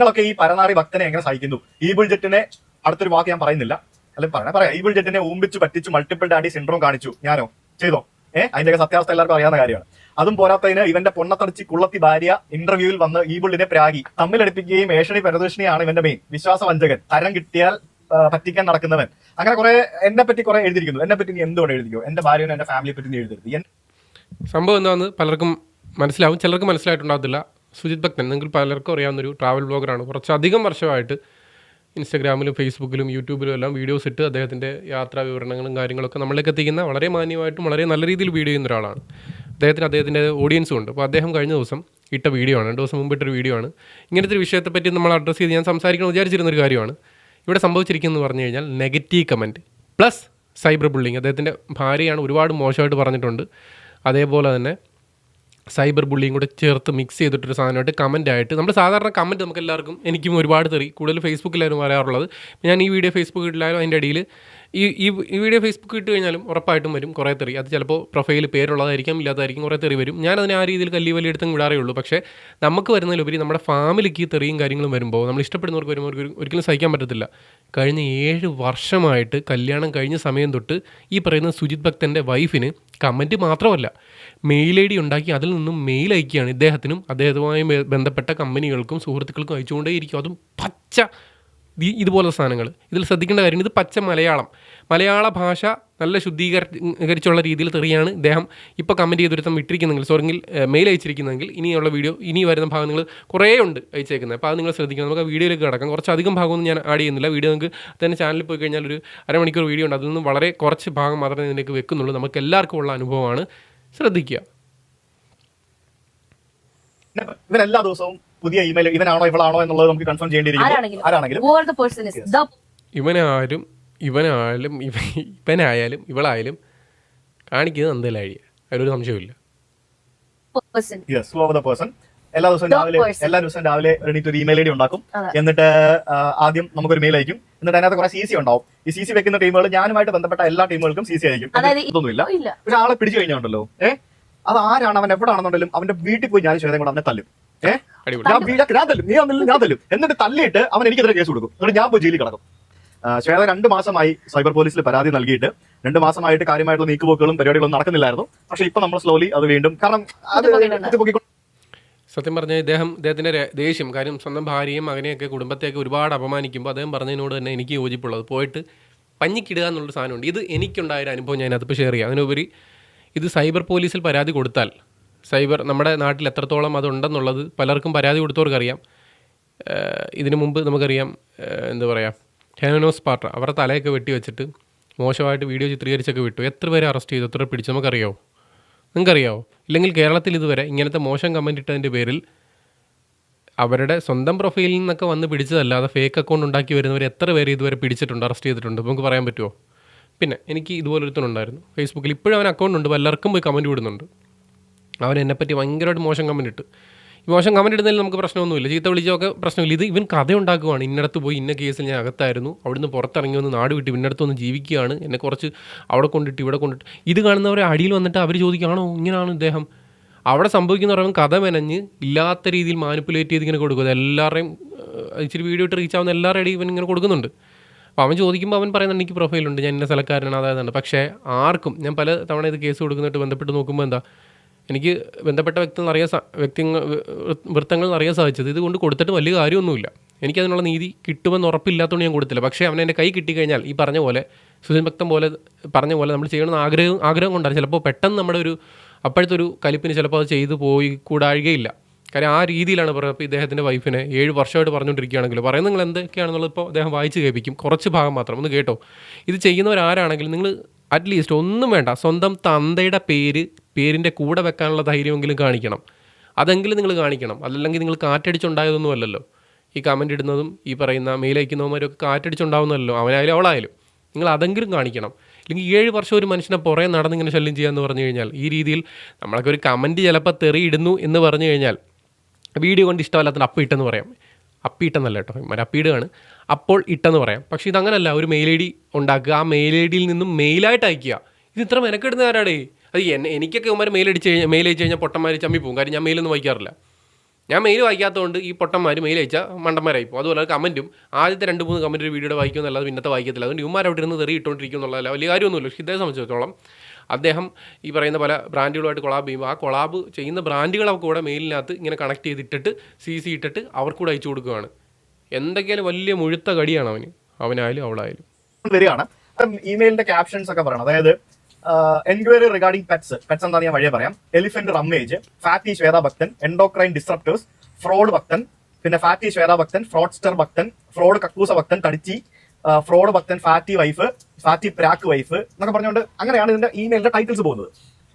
നിങ്ങളൊക്കെ ഈ പരനാറി ഭക്തനെ എങ്ങനെ സഹിക്കുന്നു? ഈ ബുൾജെറ്റിനെ അടുത്തൊരു വാക്ക് ഞാൻ പറയുന്നില്ല. അല്ലെങ്കിൽ പറയാം പറയാം. ഈ ബുൾജെറ്റിനെ ഊമ്പിച്ച് പറ്റിച്ച് മൾട്ടിപ്പിൾ ഡാഡി സിൻഡ്രോം കാണിച്ചു. ഞാനോ? ചെയ്തോ? ഏഹ് അതിന്റെയൊക്കെ സത്യാവസ്ഥ എല്ലാവർക്കും അറിയാവുന്ന കാര്യമാണ്. അതും പോരാത്തതിന് ഇവന്റെ പൊണ്ണത്തടിച്ച് കുള്ളത്തി ഭാര്യ ഇന്റർവ്യൂവിൽ വന്ന് ഈ ബുള്ളിനെ പ്രാഗി. തമ്മിലടിപ്പിക്കുകയും ഏഷണി പരദൂഷണിയാണ് ഇവന്റെ മെയിൻ വിശ്വാസവഞ്ചകൻ. തരം കിട്ടിയാൽ പറ്റിക്കാൻ നടക്കുന്നവൻ. അങ്ങനെ കുറെ എന്നെ പറ്റി കുറെ എഴുതിയിരിക്കുന്നു. എന്നെ പറ്റി നീ എന്തുകൊണ്ട് എഴുതിയോ എന്റെ ഭാര്യനെ എന്റെ ഫാമിലിയെ പറ്റി നീ എഴുതരുത്. സംഭവം എന്താണെന്ന് പലർക്കും മനസ്സിലാവും. ചിലർക്ക് മനസ്സിലായിട്ടുണ്ടാകത്തില്ല സുജിത് ഭക്തൻ നിങ്ങൾ പലർക്കും അറിയാവുന്നൊരു ട്രാവൽ ബ്ലോഗറാണ് കുറച്ചധികം വർഷമായിട്ട് ഇൻസ്റ്റഗ്രാമിലും ഫേസ്ബുക്കിലും യൂട്യൂബിലും എല്ലാം വീഡിയോസ് ഇട്ട് അദ്ദേഹത്തിന്റെ യാത്രാ വിവരണങ്ങളും കാര്യങ്ങളൊക്കെ നമ്മളിലേക്ക് എത്തിക്കുന്ന വളരെ മാന്യമായിട്ടും വളരെ നല്ല രീതിയിൽ വീഡിയോ ചെയ്യുന്ന ഒരാളാണ്. അദ്ദേഹത്തിന് അദ്ദേഹത്തിന്റെ ഓഡിയൻസും ഉണ്ട്. അപ്പോൾ അദ്ദേഹം കഴിഞ്ഞ ദിവസം ഇട്ട വീഡിയോ ആണ്. രണ്ട് ദിവസം മുമ്പ് ഇട്ടൊരു വീഡിയോ ആണ്. ഇങ്ങനത്തെ ഒരു വിഷയത്തെപ്പറ്റി നമ്മൾ അഡ്രസ്സ് ചെയ്ത് ഞാൻ സംസാരിക്കണം വിചാരിച്ചിരുന്ന ഒരു കാര്യമാണ്. ഇവിടെ സംഭവിച്ചിരിക്കുന്നത് പറഞ്ഞു കഴിഞ്ഞാൽ negative comment plus cyber bullying അദ്ദേഹത്തിന്റെ ഭാര്യയാണ് ഒരുപാട് മോശമായിട്ട് പറഞ്ഞിട്ടുണ്ട്. അതേപോലെ തന്നെ സൈബർ ബുള്ളിയും കൂടെ ചേർത്ത് മിക്സ് ചെയ്തിട്ടൊരു സാധനമായിട്ട് കമന്റ് ആയിട്ട് നമ്മൾ സാധാരണ കമന്റ് നമുക്ക് എല്ലാവർക്കും എനിക്കും ഒരുപാട് തെറി. കൂടുതൽ ഫേസ്ബുക്കിലായിരുന്നു പറയാറുള്ളത്. ഞാൻ ഈ വീഡിയോ ഫേസ്ബുക്കിലായാലും അതിന്റെ അടിയിൽ ഈ ഈ വീഡിയോ ഫേസ്ബുക്ക് ഇട്ട് കഴിഞ്ഞാലും ഉറപ്പായിട്ടും വരും. കുറേ തെറി. അത് ചിലപ്പോൾ പ്രൊഫൈൽ പേരുള്ളതായിരിക്കും ഇല്ലാതായിരിക്കും കുറേ തെറി വരും. ഞാൻ അതിനെ ആ രീതിയിൽ കല്ലി വലിയ എടുത്തും വിടാറേ ഉള്ളൂ. പക്ഷേ നമുക്ക് വരുന്നതിലുപരി നമ്മുടെ ഫാമിലിക്ക് ഈ തെറിയും കാര്യങ്ങളും വരുമ്പോൾ നമ്മൾ ഇഷ്ടപ്പെടുന്നവർക്ക് വരുമ്പോൾ ഒരു- ഒരിക്കലും സഹിക്കാൻ പറ്റത്തില്ല. കഴിഞ്ഞ ഏഴ് വർഷമായിട്ട് കല്യാണം കഴിഞ്ഞ സമയം തൊട്ട് ഈ പറയുന്ന സുജിത് ഭക്തന്റെ വൈഫിന് കമന്റ് മാത്രമല്ല. മെയിൽ ഐ ഡി ഉണ്ടാക്കി അതിൽ നിന്നും മെയിൽ അയക്കുകയാണ് ഇദ്ദേഹത്തിനും. അദ്ദേഹവുമായി ബന്ധപ്പെട്ട കമ്പനികൾക്കും സുഹൃത്തുക്കൾക്കും അയച്ചുകൊണ്ടേയിരിക്കും. അതും പച്ച ഇതുപോലത്തെ സാധനങ്ങൾ. ഇതിൽ ശ്രദ്ധിക്കേണ്ട കാര്യം ഇത് പച്ച മലയാളം. മലയാള ഭാഷ നല്ല ശുദ്ധീകരിച്ചുള്ള രീതിയിൽ തെറിയാണ്. ഇദ്ദേഹം ഇപ്പോൾ കമന്റ് ചെയ്തൊരുത്തം വിട്ടിരിക്കുന്നെങ്കിൽ സോറിങ്കിൽ മെയിൽ അയച്ചിരിക്കുന്നെങ്കിൽ ഇനിയുള്ള വീഡിയോ ഇനി വരുന്ന ഭാഗങ്ങൾ കുറേ ഉണ്ട് അയച്ചേക്കുന്നത്. അപ്പോൾ അത് നിങ്ങൾ ശ്രദ്ധിക്കണം. നമുക്ക് ആ വീഡിയോയിലേക്ക് കിടക്കാം. കുറച്ചധികം ഭാഗമൊന്നും ഞാൻ ആഡ് ചെയ്യുന്നില്ല. വീഡിയോ നിങ്ങൾക്ക് തന്നെ ചാനലിൽ പോയി കഴിഞ്ഞാൽ ഒരു അരമണിക്കൂർ വീഡിയോ ഉണ്ട്. അതിൽ നിന്ന് വളരെ കുറച്ച് ഭാഗം മാത്രമേ ഇതിലേക്ക് വെക്കുന്നുള്ളൂ. നമുക്ക് എല്ലാവർക്കും ഉള്ള അനുഭവമാണ്. ശ്രദ്ധിക്കുക. ഇവൻ ദിവസവും പുതിയ ഇമെയിൽ ഇവനാണോ ഇവളാണോ എന്നുള്ളത് നമുക്ക് കൺഫേം ചെയ്യേണ്ടിയിരിക്കുന്നു. ആരാണെങ്കിലും. the ഇവനായാലും ഇവനായാലും ഇവ ഇവനായാലും ഇവളായാലും കാണിക്കുന്നത് എന്തേലാഴിയ അതിലൊരു സംശയമില്ല യെസ് ഓവർ ദ പേഴ്സൺ എല്ലാ ദിവസവും രാവിലെ. എല്ലാ ദിവസവും രാവിലെ എണീറ്റ് ഒരു ഇമെയിൽ ഐ ഡി ഉണ്ടാക്കും എന്നിട്ട് ആദ്യം നമുക്കൊരു മെയിൽ അയക്കും. എന്നിട്ട് അതിനകത്ത് കുറെ സി സി ഉണ്ടാവും. ഈ സി സി വെക്കുന്ന ടീമുകൾ ഞാനുമായിട്ട് ബന്ധപ്പെട്ട എല്ലാ ടീമുകൾക്കും സി സി അയക്കും. അതായത് ഇതൊന്നുമില്ല. ഇല്ല. പക്ഷെ ആളെ പിടിച്ചു കഴിഞ്ഞുണ്ടല്ലോ ഏഹ് അത് ആരാണ്? അവൻ എവിടെയാണെന്നുണ്ടെങ്കിലും അവന്റെ വീട്ടിൽ പോയി ഞാൻ ചെയ്തേ കൂടെ അവനെ തല്ലും. ഞാൻ തല്ലും. നീ വന്നില്ല ഞാൻ തല്ലും. എന്നിട്ട് തല്ലിയിട്ട് അവൻ എനിക്കെതിരെ കേസ് കൊടുക്കും. എന്നിട്ട് ഞാൻ പോയി ജയിലിൽ കിടക്കും. ശ്വേത രണ്ട് മാസമായി സൈബർ പോലീസിൽ പരാതി നൽകിയിട്ട് രണ്ട് മാസമായിട്ട് കാര്യമായിട്ടുള്ള നീക്കുപോക്കുകളും പരിപാടികളും നടക്കുന്നില്ലായിരുന്നു. പക്ഷെ ഇപ്പൊ നമ്മൾ സ്ലോലി അത് വീണ്ടും കാരണം അത് സത്യം പറഞ്ഞാൽ ഇദ്ദേഹം ഇദ്ദേഹത്തിന്റെ രെ- ദേഷ്യം കാര്യം സ്വന്തം ഭാര്യയും മകനെയൊക്കെ കുടുംബത്തെയൊക്കെ ഒരുപാട് അപമാനിക്കുമ്പോൾ അദ്ദേഹം പറഞ്ഞതിനോട് തന്നെ എനിക്ക് യോജിപ്പുള്ളത്. പോയിട്ട് പഞ്ഞിക്കിടുക എന്നുള്ളൊരു സാധനമുണ്ട്. ഇത് എനിക്കുണ്ടായ ഒരു അനുഭവം ഞാൻ അതിപ്പോൾ ഷെയർ ചെയ്യാം. അതിനുപരി ഇത് സൈബർ പോലീസിൽ പരാതി കൊടുത്താൽ സൈബർ നമ്മുടെ നാട്ടിൽ എത്രത്തോളം അതുണ്ടെന്നുള്ളത് പലർക്കും പരാതി കൊടുത്തവർക്കറിയാം. ഇതിനു മുമ്പ് നമുക്കറിയാം എന്താ പറയുക ഹെനോസ് പാർട്ട അവരുടെ തലയൊക്കെ വെട്ടി വെച്ചിട്ട് മോശമായിട്ട് വീഡിയോ ചിത്രീകരിച്ചൊക്കെ വിട്ടു. എത്ര പേരെ അറസ്റ്റ് ചെയ്തു? എത്ര പിടിച്ചു? നമുക്കറിയാമോ നിങ്ങൾക്കറിയാവോ? ഇല്ലെങ്കിൽ കേരളത്തിൽ ഇതുവരെ ഇങ്ങനത്തെ മോശം കമന്റ് ഇട്ടതിന്റെ പേരിൽ അവരുടെ സ്വന്തം പ്രൊഫൈലിൽ നിന്നൊക്കെ വന്ന് പിടിച്ചതല്ലാതെ ഫേക്ക് അക്കൗണ്ട് ഉണ്ടാക്കി വരുന്നവർ എത്ര പേര് ഇതുവരെ പിടിച്ചിട്ടുണ്ട് അറസ്റ്റ് ചെയ്തിട്ടുണ്ട്? നമുക്ക് പറയാൻ പറ്റുമോ പിന്നെ എനിക്ക് ഇതുപോലെ ഒരുത്തനുണ്ടായിരുന്നു ഫേസ്ബുക്കിൽ ഇപ്പോഴും അവൻ അക്കൗണ്ട് ഉണ്ട്. പലർക്കും പോയി കമന്റ് വിടുന്നുണ്ട്. അവൻ എന്നെപ്പറ്റി ഭയങ്കരമായിട്ട് മോശം കമന്റ് ഇട്ട്. മോശം കമന്റ് ഇടുന്നതിൽ നമുക്ക് പ്രശ്നമൊന്നുമില്ല. ചീത്ത വിളിച്ചൊക്കെ പ്രശ്നമില്ല. ഇത് ഇവൻ കഥ ഉണ്ടാക്കുവാണ്. ഇന്നടത്ത് പോയി ഇന്ന കേസിൽ ഞാൻ അകത്തായിരുന്നു. അവിടുന്ന് പുറത്തിറങ്ങി വന്ന് നാട് വിട്ട് ഇന്നടത്ത് വന്ന് ജീവിക്കുകയാണ്. എന്നെ കുറച്ച് അവിടെ കൊണ്ടിട്ട് ഇവിടെ കൊണ്ടിട്ട് ഇത് കാണുന്നവരെ അടിയിൽ വന്നിട്ട് അവർ ചോദിക്കുകയാണോ? ഇങ്ങനെയാണ് ഇദ്ദേഹം. അവിടെ സംഭവിക്കുന്ന പറയുമ്പോൾ കഥ മെനഞ്ഞ് ഇല്ലാത്ത രീതിയിൽ മാനിപ്പുലേറ്റ് ചെയ്ത് ഇങ്ങനെ കൊടുക്കും. അത് എല്ലാവരുടെയും ഇച്ചിരി വീഡിയോ ഇട്ട് റീച്ച് ആവുന്ന എല്ലാവരുടെ ഇടയിൽ ഇവൻ ഇങ്ങനെ കൊടുക്കുന്നുണ്ട്. അപ്പോൾ അവൻ ചോദിക്കുമ്പോൾ അവൻ പറയുന്നുണ്ട് എനിക്ക് പ്രൊഫൈലുണ്ട് ഞാൻ ഇന്ന സ്ഥലക്കാരനാണ്. അതായതാണ്. പക്ഷേ ആർക്കും ഞാൻ പല തവണ ഇത് കേസ് കൊടുക്കുന്നതായിട്ട് ബന്ധപ്പെട്ട് നോക്കുമ്പോൾ എന്താ എനിക്ക് ബന്ധപ്പെട്ട വ്യക്തി നിറയെ വ്യക്തി വൃത്തങ്ങൾ അറിയാൻ സാധിച്ചത് ഇതുകൊണ്ട് കൊടുത്തിട്ട് വലിയ കാര്യമൊന്നുമില്ല. എനിക്കതിനുള്ള നീതി കിട്ടുമെന്ന് ഉറപ്പില്ലാത്തതുകൊണ്ട് ഞാൻ കൊടുത്തില്ല. പക്ഷേ അവൻ എന്റെ കൈ കിട്ടിക്കഴിഞ്ഞാൽ ഈ പറഞ്ഞ പോലെ സുധീൻ ഭക്തം പോലെ പറഞ്ഞ പോലെ നമ്മൾ ചെയ്യണമെന്ന് ആഗ്രഹം ആഗ്രഹം കൊണ്ടാണ്. ചിലപ്പോൾ പെട്ടെന്ന് നമ്മുടെ ഒരു അപ്പോഴത്തെ ഒരു കലിപ്പിന് ചിലപ്പോൾ അത് ചെയ്തു പോയി കൂടാഴുകയില്ല. കാര്യം ആ രീതിയിലാണ് പറയുന്നത് അപ്പോൾ ഇദ്ദേഹത്തിന്റെ വൈഫിനെ ഏഴ് വർഷമായിട്ട് പറഞ്ഞുകൊണ്ടിരിക്കുകയാണെങ്കിലും. പറയുന്നത് നിങ്ങൾ എന്തൊക്കെയാണെന്നുള്ളത് ഇപ്പോൾ അദ്ദേഹം വായിച്ച് കേൾപ്പിക്കും. കുറച്ച് ഭാഗം മാത്രം. ഒന്ന് കേട്ടോ. ഇത് ചെയ്യുന്നവരാരാണെങ്കിലും നിങ്ങൾ അറ്റ്ലീസ്റ്റ് ഒന്നും വേണ്ട. സ്വന്തം തന്തയുടെ പേര് പേരിന്റെ കൂടെ വെക്കാനുള്ള ധൈര്യമെങ്കിലും കാണിക്കണം. അതെങ്കിലും നിങ്ങൾ കാണിക്കണം. അതല്ലെങ്കിൽ നിങ്ങൾ കാറ്റടിച്ചുണ്ടായതൊന്നും അല്ലല്ലോ. ഈ കമന്റ് ഇടുന്നതും ഈ പറയുന്ന മെയിലയക്കുന്നവന്മാരും ഒക്കെ കാറ്റടിച്ചുണ്ടാവുന്നല്ലോ അവനായാലും അവളായാലും. നിങ്ങൾ അതെങ്കിലും കാണിക്കണം. അല്ലെങ്കിൽ ഏഴ് വർഷം ഒരു മനുഷ്യനെ പുറകെ നടന്നിങ്ങനെ ശല്യം ചെയ്യാന്ന് പറഞ്ഞു കഴിഞ്ഞാൽ ഈ രീതിയിൽ നമ്മളൊക്കെ ഒരു കമന്റ് ചിലപ്പോൾ തെറിയിടുന്നു എന്ന് പറഞ്ഞു കഴിഞ്ഞാൽ വീഡിയോ കൊണ്ട് ഇഷ്ടമല്ലാത്തത് അപ്പം ഇട്ടെന്ന് പറയാം. അപ്പം ഇട്ടെന്നല്ല കേട്ടോ. മറ്റേ അപ്പിടുകയാണ് അപ്പോൾ ഇട്ടെന്ന് പറയാം. പക്ഷേ ഇതങ്ങനല്ല. ഒരു മെയിൽ ഐ ഡി ഉണ്ടാക്കുക. ആ മെയിൽ ഐ ഡിയിൽ നിന്നും മെയിലായിട്ട് അയക്കുക. ഇത് ഇത്ര മെനക്കെടുന്ന ആരാടേ അത് എനിക്കൊക്കെ ഇവന്മാർ മെയിൽ അടിച്ച് കഴിഞ്ഞാൽ മെയിൽ കഴിഞ്ഞാൽ പൊട്ടന്മാർ ചമ്മി പോകും. കാര്യം ഞാൻ മെയിലൊന്നും വായിക്കാറില്ല. ഞാൻ മെയിൽ വായിക്കാത്തതുകൊണ്ട് ഈ പൊട്ടന്മാർ മെയിൽ അയച്ചാൽ മണ്ടന്മാരായി പോകും. അതുപോലെ കമന്റും ആദ്യത്തെ രണ്ട് മൂന്ന് കമന്റ് ഒരു വീഡിയോയുടെ വായിക്കുമെന്നല്ലാതെ പിന്നത്തെ വായിക്കത്തില്ല. അതുകൊണ്ട് ഇവന്മാർ അവിടെ ഇരുന്ന് തെറി ഇട്ടുകൊണ്ടിരിക്കും എന്നുള്ളതല്ല വലിയ കാര്യമൊന്നുമില്ല. പക്ഷേ ഇദ്ദേഹം സംബന്ധിച്ചിടത്തോളം അദ്ദേഹം ഈ പറയുന്ന പല ബ്രാൻഡുകളുമായിട്ട് കൊളാബ് ചെയ്യുമ്പോൾ ആ കൊളാബ് ചെയ്യുന്ന ബ്രാൻഡുകളൊക്കെ കൂടെ മെയിലിനകത്ത് ഇങ്ങനെ കണക്ട് ചെയ്തിട്ടിട്ട് സി സി ഇട്ടിട്ട് അവർക്കൂടെ അയച്ചു കൊടുക്കുകയാണ്. എന്തൊക്കെയാലും വലിയ മുഴുത്ത കടിയാണ് അവന്. അവനായാലും അവളായാലും. ഇമെയിലിന്റെ ക്യാപ്ഷൻസ് ഒക്കെ പറയണം. അതായത് എൻക്വയറി റിഗാർഡിംഗ് പെറ്റ്സ് പെറ്റ്സ് എന്താ ഞാൻ വഴിയെ പറയാം. എലിഫന്റ് റമ്മേജ് ഫാറ്റി ശ്വേത ഭക്തൻ എൻഡോക്രൈൻ ഡിസ്ട്രപ്റ്റേഴ്സ് ഫ്രോഡ് ഭക്തൻ. പിന്നെ ഫാറ്റി ശ്വേത ഭക്തൻ ഫ്രോഡ്സ്റ്റർ ഭക്തൻ. ഫ്രോഡ് കക്കൂസ ഭക്തൻ. തടിച്ചി. Fraud Bhakthan fatty wife fatty പ്രാക്ക് wife എന്നൊക്കെ പറഞ്ഞുകൊണ്ട് അങ്ങനെയാണ് ഇതിന്റെ ഇമെയിലിന്റെ ടൈറ്റിൽസ് പോകുന്നത്.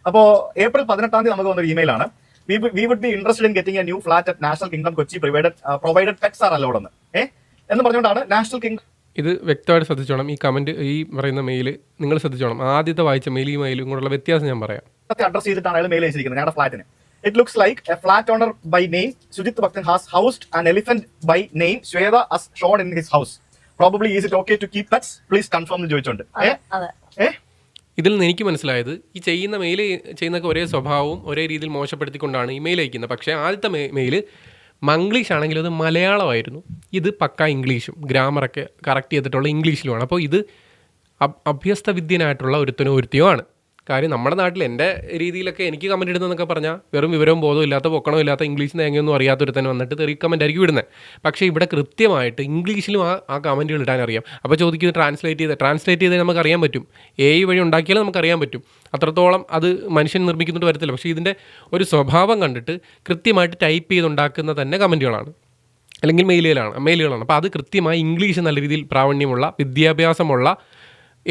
അപ്പോ ഏപ്രിൽ പതിനെട്ടാം തീയതി നമുക്ക് വന്നൊരു ഇമെയിൽ ആണ്. We would be interested in getting a new flat at National Kingdom Kochi provided provided pets are അല്ലോടെന്ന് ഏഹ് എന്ന്. പറഞ്ഞുകൊണ്ടാണ് നാഷണൽ കിങ്ഡം ഇത് വ്യക്തമായിട്ട് ശ്രദ്ധിച്ചോണം. ഈ കമന്റ് ഈ പറയുന്ന മെയിൽ നിങ്ങൾ ശ്രദ്ധിച്ചോണം. ആദ്യത്തെ വായിച്ച മെയിൽ ഈ മെയിലും കൂടെയുള്ള വ്യത്യാസം ഞാൻ പറയാം. അഡ്രസ് ചെയ്തിട്ടാണ് അയാൾ മെയിൽ അയച്ചിരിക്കുന്നത്. ഞങ്ങളുടെ ഫ്ലാറ്റിന് it looks like a flat owner by name Sujith Bhakthan has housed an elephant by name Shweta as shown in his house probably is it okay to keep pets please confirm എന്ന് ചോദിച്ചോണ്ട്. ഇതിൽ നിന്ന് എനിക്ക് മനസ്സിലായത് ഈ ചെയ്യുന്ന mail ചെയ്യുന്നൊക്കെ ഒരേ സ്വഭാവവും ഒരേ രീതിയിൽ മോശപ്പെടുത്തിക്കൊണ്ടാണ് ഈ മെയിൽ അയക്കുന്നത്. പക്ഷേ ആദ്യത്തെ മെയിൽ മംഗ്ലീഷ് ആണെങ്കിലും അത് മലയാളമായിരുന്നു. ഇത് പക്ക ഇംഗ്ലീഷും. ഗ്രാമറൊക്കെ കറക്റ്റ് ചെയ്തിട്ടുള്ള ഇംഗ്ലീഷിലുമാണ്. അപ്പോൾ ഇത് അഭ്- അഭ്യസ്ത വിദ്യനായിട്ടുള്ള ഒരുത്തനോ ഒരുത്തിയോ ആണ്. കാര്യം നമ്മുടെ നാട്ടിൽ എന്റെ രീതിയിലൊക്കെ എനിക്ക് കമന്റ് ഇടുന്നതെന്നൊക്കെ പറഞ്ഞാൽ വെറും വിവരവും ബോധവും ഇല്ലാത്ത പൊക്കണോ ഇല്ലാത്ത ഇംഗ്ലീഷ് തേങ്ങയൊന്നും അറിയാത്തൊരു തന്നെ വന്നിട്ട് തെറി കമന്റ് ആയിരിക്കും ഇടുന്നത് പക്ഷേ ഇവിടെ കൃത്യമായിട്ട് ഇംഗ്ലീഷിലും ആ ആ കമന്റുകൾ ഇടാൻ അറിയാം. അപ്പോൾ ചോദിക്കുന്നത് ട്രാൻസ്ലേറ്റ് ചെയ്ത് ട്രാൻസ്ലേറ്റ് ചെയ്ത് നമുക്ക് അറിയാൻ പറ്റും. എ ഐ വഴി ഉണ്ടാക്കിയാലും നമുക്ക് അറിയാൻ പറ്റും. അത്രത്തോളം അത് മനുഷ്യൻ നിർമ്മിക്കുന്നുണ്ട് വരത്തില്ല. പക്ഷേ ഇതിന്റെ ഒരു സ്വഭാവം കണ്ടിട്ട് കൃത്യമായിട്ട് ടൈപ്പ് ചെയ്തുണ്ടാക്കുന്ന തന്നെ കമന്റുകളാണ് അല്ലെങ്കിൽ മെയിലുകളാണ് മെയിലുകളാണ് അപ്പോൾ അത് കൃത്യമായി ഇംഗ്ലീഷ് നല്ല രീതിയിൽ പ്രാവീണ്യമുള്ള വിദ്യാഭ്യാസമുള്ള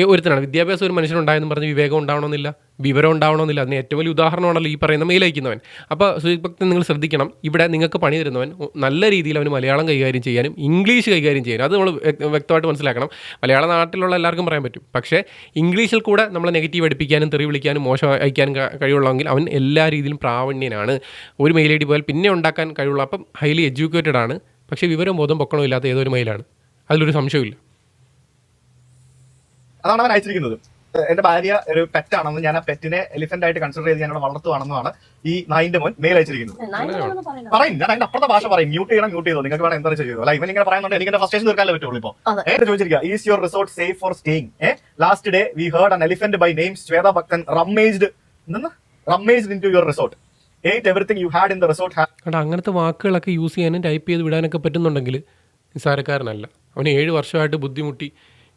ഒരുത്തനാണ്. വിദ്യാഭ്യാസം ഒരു മനുഷ്യനുണ്ടായെന്ന് പറഞ്ഞ് വിവേകം ഉണ്ടാവണമെന്നില്ല വിവരം ഉണ്ടാവണമെന്നില്ല. അതിന് ഏറ്റവും വലിയ ഉദാഹരണമാണല്ലോ ഈ പറയുന്ന മെയിൽ അപ്പോൾ സുജിത് ഭക്തൻ നിങ്ങൾ ശ്രദ്ധിക്കണം. ഇവിടെ നിങ്ങൾക്ക് പണി തരുന്നവൻ നല്ല രീതിയിൽ അവന് മലയാളം കൈകാര്യം ചെയ്യാനും ഇംഗ്ലീഷ് കൈകാര്യം ചെയ്യാനും. അത് നമ്മൾ വ്യക്തമായിട്ട് മനസ്സിലാക്കണം. മലയാള നാട്ടിലുള്ള എല്ലാവർക്കും പറയാൻ പറ്റും. പക്ഷേ ഇംഗ്ലീഷിൽ കൂടെ നമ്മൾ നെഗറ്റീവ് അടിപ്പിക്കാനും തെറി വിളിക്കാനും മോശം അയക്കാനും കഴിവുള്ളെങ്കിൽ അവൻ എല്ലാ രീതിയിലും പ്രാവണ്യനാണ്. ഒരു മെയിൽ ഐ ഡി പോയാൽ പിന്നെ ഉണ്ടാക്കാൻ കഴിവുള്ള അപ്പം ഹൈലി എഡ്യൂക്കേറ്റഡ് ആണ്. പക്ഷേ വിവരം ബോധം പൊക്കണമില്ലാത്ത ഏതൊരു മെയിലാണ് അതിലൊരു സംശയമില്ല അതാണ് അവൻ അയച്ചിരിക്കുന്നത്. എന്റെ ഭാര്യ ഒരു പെറ്റാണെന്ന് ഞാൻ ആ പെറ്റിനെ എലിഫന്റ് ആയിട്ട് കൺസിഡർ ചെയ്ത് ഞാൻ അവിടെ വളർത്തുവാണെന്നാണ് ഈ നായിന്റെ മോൻ മെയിൽ അയച്ചിരിക്കുന്നത്. പറയും. ഞാൻ അതിന്റെ അപ്പുറത്തെ ഭാഷ പറയും. മ്യൂട്ട് ചെയ്യണം മ്യൂട്ട് ചെയ്തോ. നിങ്ങൾക്ക് വേണം എന്താ ചെയ്തു അല്ല ഇവൻ ഇങ്ങനെ പറയുന്നുണ്ട് എനിക്ക് ഫ്രസ്ട്രേഷൻ തീർക്കാനേ പറ്റുള്ളൂ ഇപ്പൊ. അതെ. ഏത് ചോദിച്ചിരിക്കുക is your resort safe for staying a last day we heard an elephant by name Shweta Bhakthan rummaged rummaged into your resort ate everything you had in the resort കണ്ട അങ്ങനത്തെ വാക്കുകളൊക്കെ യൂസ് ചെയ്യാനും type ചെയ്ത് വിടാനൊക്കെ പറ്റുന്നുണ്ടെങ്കിൽ നിസ്സാരക്കാരനല്ല. അവന് ഏഴ് വർഷമായിട്ട് ബുദ്ധിമുട്ടി.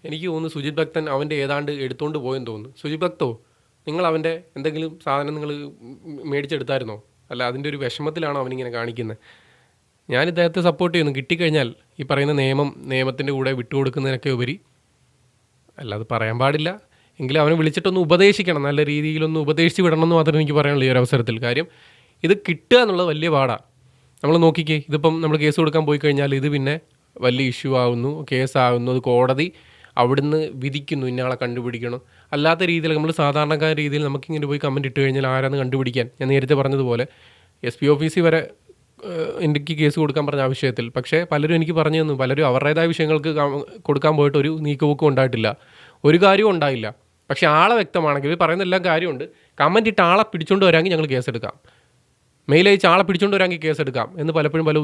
എനിക്ക് തോന്നുന്നു സുജിത് ഭക്തൻ അവന്റെ ഏതാണ്ട് എടുത്തുകൊണ്ട് പോയെന്ന് തോന്നുന്നു. സുജിത് ഭക്തോ? നിങ്ങൾ അവന്റെ എന്തെങ്കിലും സാധനം നിങ്ങൾ മേടിച്ചെടുത്തായിരുന്നോ? അല്ല അതിന്റെ ഒരു വിഷമത്തിലാണോ അവനിങ്ങനെ കാണിക്കുന്നത്? ഞാൻ ഇദ്ദേഹത്തെ സപ്പോർട്ട് ചെയ്യുന്നു. കിട്ടിക്കഴിഞ്ഞാൽ ഈ പറയുന്ന നിയമം നിയമത്തിന്റെ കൂടെ വിട്ടുകൊടുക്കുന്നതിനൊക്കെ ഉപരി. അത് പറയാൻ പാടില്ല. എങ്കിലും അവനെ വിളിച്ചിട്ടൊന്ന് ഉപദേശിക്കണം. നല്ല രീതിയിലൊന്ന് ഉപദേശിച്ച് വിടണം എന്ന് മാത്രമേ എനിക്ക് പറയാനുള്ളൂ ഈ ഒരു അവസരത്തിൽ. കാര്യം ഇത് കിട്ടുക എന്നുള്ളത് വലിയ പാടാണ് നമ്മൾ നോക്കിക്കേ ഇതിപ്പം നമ്മൾ കേസ് കൊടുക്കാൻ പോയി കഴിഞ്ഞാൽ ഇത് പിന്നെ വലിയ ഇഷ്യൂ ആവുന്നു കേസാകുന്നു അത് കോടതി അവിടുന്ന് വിധിക്കുന്നു ഇന്നയാളെ കണ്ടുപിടിക്കണം. അല്ലാത്ത രീതിയിൽ നമ്മൾ സാധാരണക്കാർ രീതിയിൽ നമുക്കിങ്ങനെ പോയി കമന്റ് ഇട്ട് കഴിഞ്ഞാൽ ആരാന്ന് കണ്ടുപിടിക്കാൻ. ഞാൻ നേരത്തെ പറഞ്ഞതുപോലെ എസ് പി ഓഫീസിൽ വരെ എനിക്ക് കേസ് കൊടുക്കാൻ പറഞ്ഞ ആ വിഷയത്തിൽ പക്ഷേ പലരും എനിക്ക് പറഞ്ഞു തന്നു പലരും അവരുടേതായ വിഷയങ്ങൾക്ക് കൊടുക്കാൻ പോയിട്ട് ഒരു നീക്കുപോക്കും ഉണ്ടായിട്ടില്ല. ഒരു കാര്യവും ഉണ്ടായില്ല. പക്ഷേ ആളെ വ്യക്തമാണെങ്കിൽ പറയുന്ന എല്ലാം കാര്യമുണ്ട്. കമന്റ് ഇട്ട് ആളെ പിടിച്ചുകൊണ്ട് വരാമെങ്കിൽ ഞങ്ങൾ കേസെടുക്കാം. മെയിൽ അയച്ച് ആളെ പിടിച്ചുകൊണ്ട് വരാമെങ്കിൽ കേസെടുക്കാം എന്ന് പലപ്പോഴും പല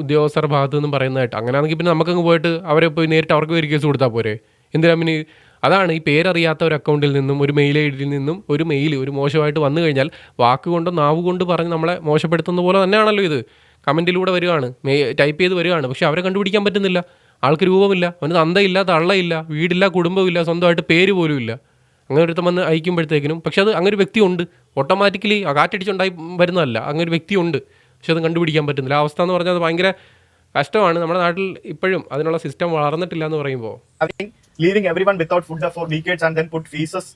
ഉദ്യോഗസ്ഥരുടെ ഭാഗത്തു നിന്നും പറയുന്നതായിട്ട്. അങ്ങനെയാണെങ്കിൽ പിന്നെ നമുക്കങ്ങ് പോയിട്ട് അവരെ പോയി നേരിട്ട് അവർക്ക് ഒരു കേസ് കൊടുത്താൽ പോരെ? എന്തിനാ പിന്നെ അതാണ് ഈ പേരറിയാത്ത ഒരു അക്കൗണ്ടിൽ നിന്നും ഒരു മെയിൽ ഐ ഡിയിൽ നിന്നും ഒരു മെയിൽ ഒരു മോശമായിട്ട് വന്നു കഴിഞ്ഞാൽ വാക്കുകൊണ്ടോ നാവ് കൊണ്ട് പറഞ്ഞ് നമ്മളെ മോശപ്പെടുത്തുന്ന പോലെ തന്നെയാണല്ലോ ഇത്. കമന്റിലൂടെ വരികയാണ് ടൈപ്പ് ചെയ്ത് വരികയാണ് പക്ഷേ അവരെ കണ്ടുപിടിക്കാൻ പറ്റുന്നില്ല. ആൾക്ക് രൂപമില്ല. അവന് തന്തയില്ല തള്ളയില്ല വീടില്ല കുടുംബമില്ല സ്വന്തമായിട്ട് പേര് പോലും ഇല്ല. അങ്ങനെ ഒരുത്തം വന്ന് അയക്കുമ്പോഴത്തേക്കിനും പക്ഷെ അത് അങ്ങനെ ഒരു വ്യക്തിയുണ്ട്. ഓട്ടോമാറ്റിക്കലി കാറ്റടിച്ചുണ്ടായി വരുന്നതല്ല. അങ്ങനെ ഒരു വ്യക്തിയുണ്ട്. പക്ഷെ അത് കണ്ടുപിടിക്കാൻ പറ്റുന്നില്ല. ആ അവസ്ഥ എന്ന് പറഞ്ഞാൽ അത് ഭയങ്കര കഷ്ടമാണ്. നമ്മുടെ നാട്ടിൽ ഇപ്പോഴും അതിനുള്ള സിസ്റ്റം വളർന്നിട്ടില്ല എന്ന് പറയുമ്പോൾ. Leaving everyone without food for decades and then put feces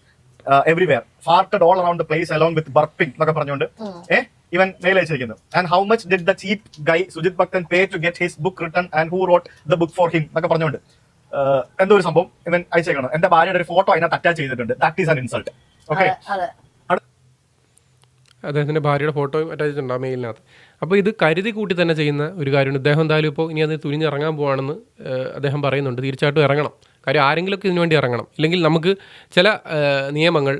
uh, everywhere farted all around the place along with burping എന്നൊക്കെ പറഞ്ഞുകൊണ്ട് ഏഹ് ഇവൻ മെയിൽ അയച്ചിരിക്കുന്നു and how much did the cheap guy sujit ഭക്തൻ pay to get his book written and who wrote the book for him എന്നൊക്കെ പറഞ്ഞുകൊണ്ട് said എന്തോ ഒരു സംഭവം ഇവൻ അയച്ചേക്കണം എന്റെ ഭാര്യയുടെ ഒരു ഫോട്ടോ അതിനകത്ത് അറ്റാച്ച് ചെയ്തിട്ടുണ്ട് that is an insult okay അദ്ദേഹത്തിന്റെ ഭാര്യയുടെ ഫോട്ടോയും അറ്റാച്ച് ഉണ്ട് ആ മെയിലിനകത്ത് അപ്പോൾ ഇത് കരുതി കൂട്ടി തന്നെ ചെയ്യുന്ന ഒരു കാര്യമാണ് ഇദ്ദേഹം എന്തായാലും ഇപ്പോൾ ഇനി അത് തുനിഞ്ഞിറങ്ങാൻ പോവാണെന്ന് അദ്ദേഹം പറയുന്നുണ്ട്. തീർച്ചയായിട്ടും ഇറങ്ങണം. കാര്യം ആരെങ്കിലുമൊക്കെ ഇതിനുവേണ്ടി ഇറങ്ങണം. ഇല്ലെങ്കിൽ നമുക്ക് ചില നിയമങ്ങൾ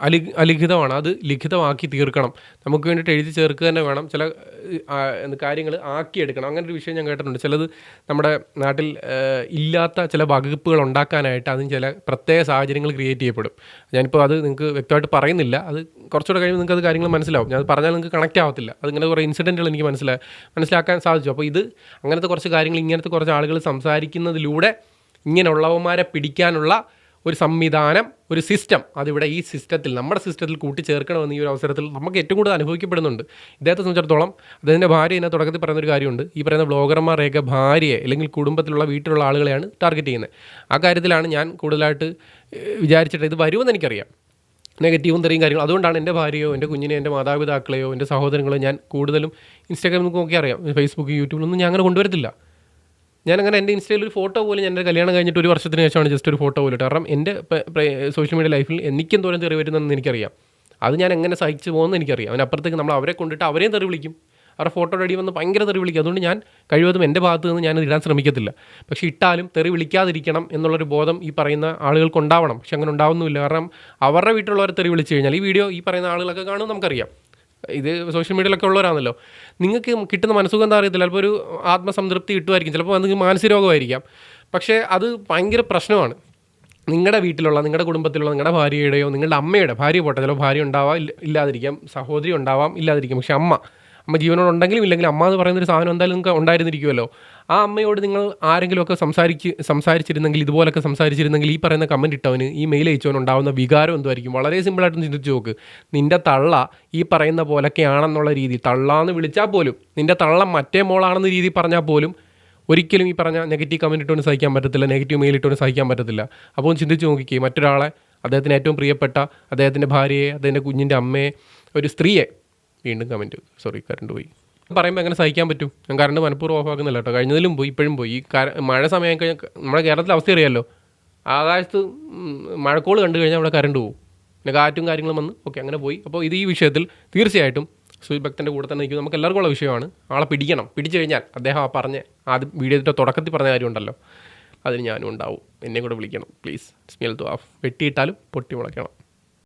അലി അലിഖിതമാണ്. അത് ലിഖിതമാക്കി തീർക്കണം. നമുക്ക് വേണ്ടിയിട്ട് എഴുതി ചേർക്കുക തന്നെ വേണം. ചില കാര്യങ്ങൾ ആക്കിയെടുക്കണം അങ്ങനെ ഒരു വിഷയം ഞാൻ കേട്ടിട്ടുണ്ട്. ചിലത് നമ്മുടെ നാട്ടിൽ ഇല്ലാത്ത ചില വകുപ്പുകൾ ഉണ്ടാക്കാനായിട്ട് അതിന് ചില പ്രത്യേക സാഹചര്യങ്ങൾ ക്രിയേറ്റ് ചെയ്യപ്പെടും. ഞാനിപ്പോൾ അത് നിങ്ങൾക്ക് വ്യക്തമായിട്ട് പറയുന്നില്ല. അത് കുറച്ചുകൂടെ കഴിയുമ്പോൾ നിങ്ങൾക്ക് അത് കാര്യങ്ങൾ മനസ്സിലാവും. ഞാൻ പറഞ്ഞാൽ നിങ്ങൾക്ക് കണക്റ്റ് ആവത്തില്ല. അതിങ്ങനെ കുറേ ഇൻസിഡന്റുകൾ എനിക്ക് മനസ്സിലായി മനസ്സിലാക്കാൻ സാധിച്ചു. അപ്പോൾ ഇത് അങ്ങനത്തെ കുറച്ച് കാര്യങ്ങൾ ഇങ്ങനത്തെ കുറച്ച് ആളുകൾ സംസാരിക്കുന്നതിലൂടെ ഇങ്ങനെയുള്ളവന്മാരെ പിടിക്കാനുള്ള ഒരു സംവിധാനം ഒരു സിസ്റ്റം അതിവിടെ ഈ സിസ്റ്റത്തിൽ നമ്മുടെ സിസ്റ്റത്തിൽ കൂട്ടിച്ചേർക്കണമെന്ന് ഈ ഒരു അവസരത്തിൽ നമുക്ക് ഏറ്റവും കൂടുതൽ അനുഭവിക്കപ്പെടുന്നുണ്ട്. ഇദ്ദേഹത്തെ സംബന്ധിച്ചിടത്തോളം അദ്ദേഹത്തിന്റെ ഭാര്യ ഇതിനെ തുടക്കത്തിൽ പറയുന്ന ഒരു കാര്യമുണ്ട്. ഈ പറയുന്ന ബ്ലോഗർമാരെയൊക്കെ ഭാര്യയെ അല്ലെങ്കിൽ കുടുംബത്തിലുള്ള വീട്ടിലുള്ള ആളുകളെയാണ് ടാർഗറ്റ് ചെയ്യുന്നത്. ആ കാര്യത്തിലാണ് ഞാൻ കൂടുതലായിട്ട് വിചാരിച്ചിട്ട് ഇത് വരുമെന്ന് എനിക്കറിയാം. നെഗറ്റീവും തെറിയും കാര്യങ്ങൾ അതുകൊണ്ടാണ് എന്റെ ഭാര്യയോ എന്റെ കുഞ്ഞിനെ എന്റെ മാതാപിതാക്കളെയോ എന്റെ സഹോദരങ്ങളെയോ ഞാൻ കൂടുതലും ഇൻസ്റ്റാഗ്രാമിൽ നോക്കി അറിയാം. ഫേസ്ബുക്ക് യൂട്യൂബിലൊന്നും ഞാൻ അങ്ങനെ കൊണ്ടുവരത്തില്ല. ഞാനങ്ങനെ എന്റെ ഇൻസ്റ്റയിൽ ഒരു ഫോട്ടോ പോലും ഞാൻ എന്റെ കല്യാണം കഴിഞ്ഞിട്ട് ഒരു വർഷത്തിന് ശേഷമാണ് ജസ്റ്റ് ഒരു ഫോട്ടോ പോലും. കാരണം എന്റെ സോഷ്യൽ മീഡിയ ലൈഫിൽ എനിക്കും തോരം തെറി വരുന്നതെന്ന് എനിക്കറിയാം. അത് ഞാൻ എങ്ങനെ സഹിച്ചു പോകുമെന്ന് എനിക്കറിയാം. അതിനപ്പുറത്തേക്ക് നമ്മൾ അവരെ കൊണ്ടിട്ട് അവരെയും തെറി വിളിക്കും. അവരുടെ ഫോട്ടോ അടി വന്ന് ഭയങ്കര തെറി വിളിക്കും. അതുകൊണ്ട് ഞാൻ കഴിവതും എന്റെ ഭാഗത്ത് നിന്ന് ഞാൻ ഇടാൻ ശ്രമിക്കത്തില്ല. പക്ഷേ ഇട്ടാലും തെറി വിളിക്കാതിരിക്കണം എന്നുള്ളൊരു ബോധം ഈ പറയുന്ന ആളുകൾക്ക് ഉണ്ടാവണം പക്ഷെ അങ്ങനെ ഉണ്ടാവുന്നില്ല കാരണം അവരുടെ വീട്ടിലുള്ളവരെ തെറി വിളിച്ചു കഴിഞ്ഞാൽ ഈ വീഡിയോ ഈ പറയുന്ന ആളുകളൊക്കെ കാണും നമുക്കറിയാം. ഇത് സോഷ്യൽ മീഡിയയിലൊക്കെ ഉള്ളവരാണല്ലോ. നിങ്ങൾക്ക് കിട്ടുന്ന മനസ്സുഖം എന്താ അറിയത്തില്ല. ചിലപ്പോൾ ഒരു ആത്മസംതൃപ്തി കിട്ടുമായിരിക്കും. ചിലപ്പോൾ അത് മാനസിക രോഗമായിരിക്കാം പക്ഷേ അത് ഭയങ്കര പ്രശ്നമാണ്. നിങ്ങളുടെ വീട്ടിലുള്ള നിങ്ങളുടെ കുടുംബത്തിലുള്ള നിങ്ങളുടെ ഭാര്യയുടെയോ നിങ്ങളുടെ അമ്മയുടെ ഭാര്യ പോട്ടെ ചിലപ്പോൾ ഭാര്യ ഉണ്ടാവാം ഇല്ലാതിരിക്കാം. സഹോദരി ഉണ്ടാവാം ഇല്ലാതിരിക്കാം. പക്ഷേ അമ്മ അമ്മ ജീവനോട് ഉണ്ടെങ്കിലും ഇല്ലെങ്കിലും അമ്മ എന്ന് പറയുന്നൊരു സാധനം എന്തായാലും നിങ്ങൾക്ക് ഉണ്ടായിരുന്നിരിക്കുമല്ലോ ആ അമ്മയോട് നിങ്ങൾ ആരെങ്കിലുമൊക്കെ സംസാരിച്ച് സംസാരിച്ചിരുന്നെങ്കിൽ ഇതുപോലൊക്കെ സംസാരിച്ചിരുന്നെങ്കിൽ ഈ പറയുന്ന കമന്റ് ഇട്ടവന് ഈ മെയിൽ അയച്ചവന് ഉണ്ടാകുന്ന വികാരം എന്തുമായിരിക്കും വളരെ സിമ്പിളായിട്ട് ചിന്തിച്ച് നോക്ക്. നിന്റെ തള്ള ഈ പറയുന്ന പോലൊക്കെയാണെന്നുള്ള രീതി തള്ളാന്ന് വിളിച്ചാൽ പോലും നിന്റെ തള്ള മറ്റേ മോളാണെന്ന രീതി പറഞ്ഞാൽ പോലും ഒരിക്കലും ഈ പറഞ്ഞ നെഗറ്റീവ് കമന്റ് ഇട്ടുകൊണ്ട് സഹിക്കാൻ പറ്റത്തില്ല നെഗറ്റീവ് മെയിൽ ഇട്ടുകൊണ്ട് സഹിക്കാൻ പറ്റത്തില്ല. അപ്പോൾ ഒന്ന് ചിന്തിച്ച് നോക്കിക്കേ മറ്റൊരാളെ അദ്ദേഹത്തിന് ഏറ്റവും പ്രിയപ്പെട്ട അദ്ദേഹത്തിന്റെ ഭാര്യയെ അദ്ദേഹത്തിന്റെ കുഞ്ഞിന്റെ അമ്മയെ ഒരു സ്ത്രീയെ വീണ്ടും കമന്റ് സോറി കറണ്ട് പോയി. പറയുമ്പോൾ എങ്ങനെ സഹിക്കാൻ പറ്റും? ഞാൻ കറണ്ട് മനഃപൂർവം ഓഫാക്കുന്നില്ല കേട്ടോ. കഴിഞ്ഞതിലും പോയി ഇപ്പോഴും പോയി. മഴ സമയം കഴിഞ്ഞാൽ നമ്മുടെ കേരളത്തിലെ അവസ്ഥ അറിയാമല്ലോ ആകാശത്ത് മഴക്കോൾ കണ്ടു കഴിഞ്ഞാൽ അവിടെ കറണ്ട് പോകും പിന്നെ കാറ്റും കാര്യങ്ങളും വന്ന് ഓക്കെ അങ്ങനെ പോയി. അപ്പോൾ ഇത് ഈ വിഷയത്തിൽ തീർച്ചയായിട്ടും സുജിത് ഭക്തന്റെ കൂടെ തന്നെ നിൽക്കും. നമുക്ക് എല്ലാവർക്കും ഉള്ള വിഷയമാണ്. ആളെ പിടിക്കണം. പിടിച്ചു കഴിഞ്ഞാൽ അദ്ദേഹം ആ പറഞ്ഞ ആദ്യം വീഡിയോയുടെ തുടക്കത്തിൽ പറഞ്ഞ കാര്യമുണ്ടല്ലോ അതിന് ഞാനും ഉണ്ടാവും. എന്നെ കൂടെ വിളിക്കണം പ്ലീസ് സ്മെൽ ദു ഓഫ് വെട്ടിയിട്ടാലും പൊട്ടി മുളയ്ക്കണം.